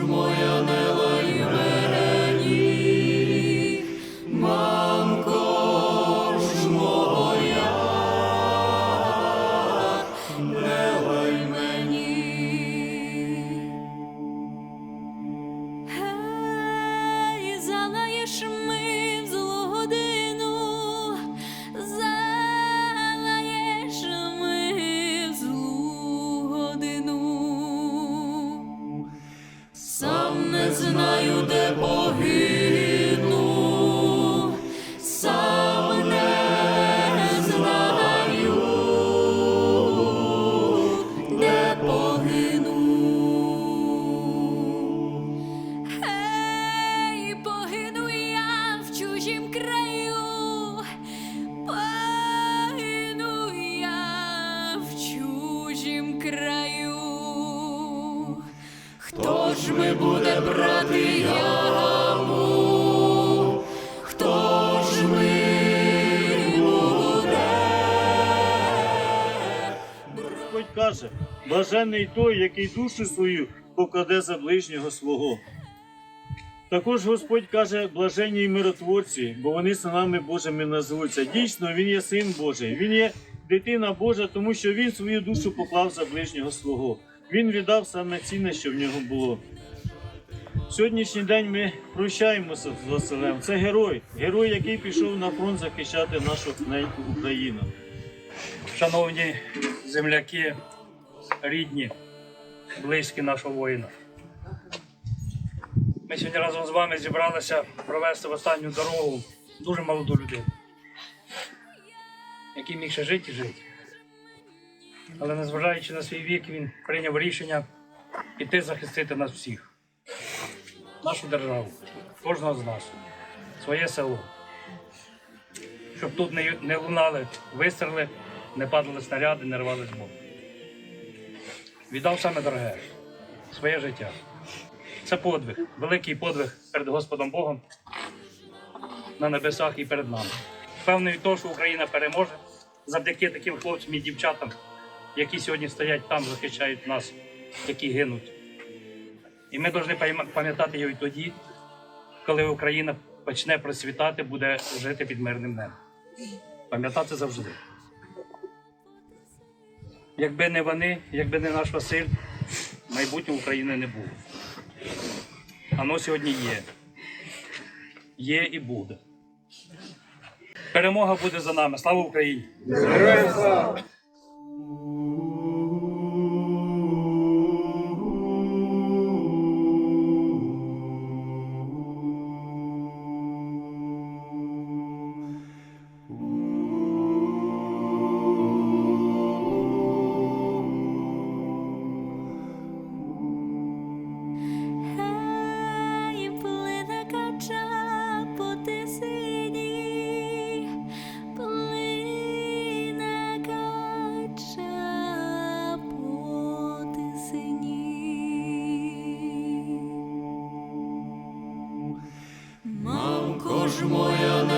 мой каже, блажений той, який душу свою покладе за ближнього свого. Також Господь каже, блаженні й миротворці, бо вони синами Божими назвуться. Дійсно, Він є син Божий, Він є дитина Божа, тому що Він свою душу поклав за ближнього свого. Він віддав саме цінне, що в нього було. Сьогоднішній день ми прощаємося з Василем. Це герой, герой, який пішов на фронт захищати нашу неньку Україну. Шановні земляки, рідні, близькі нашого воїна. Ми сьогодні разом з вами зібралися провести в останню дорогу дуже молоду людину, який міг ще жити і жити. Але незважаючи на свій вік, він прийняв рішення піти захистити нас всіх, нашу державу, кожного з нас, своє село. Щоб тут не, лунали вистріли, не падали снаряди, не рвали з боку. Віддав саме дороге своє життя. Це подвиг, великий подвиг перед Господом Богом на небесах і перед нами. Певний в тому, що Україна переможе завдяки таким хлопцям і дівчатам, які сьогодні стоять там, захищають нас, які гинуть. І ми повинні пам'ятати його і тоді, коли Україна почне процвітати, буде жити під мирним небом. Пам'ятати завжди. Якби не вони, якби не наш Василь, майбутнього України не було. Воно сьогодні є. Є і буде. Перемога буде за нами. Слава Україні! Гей, Ж моя не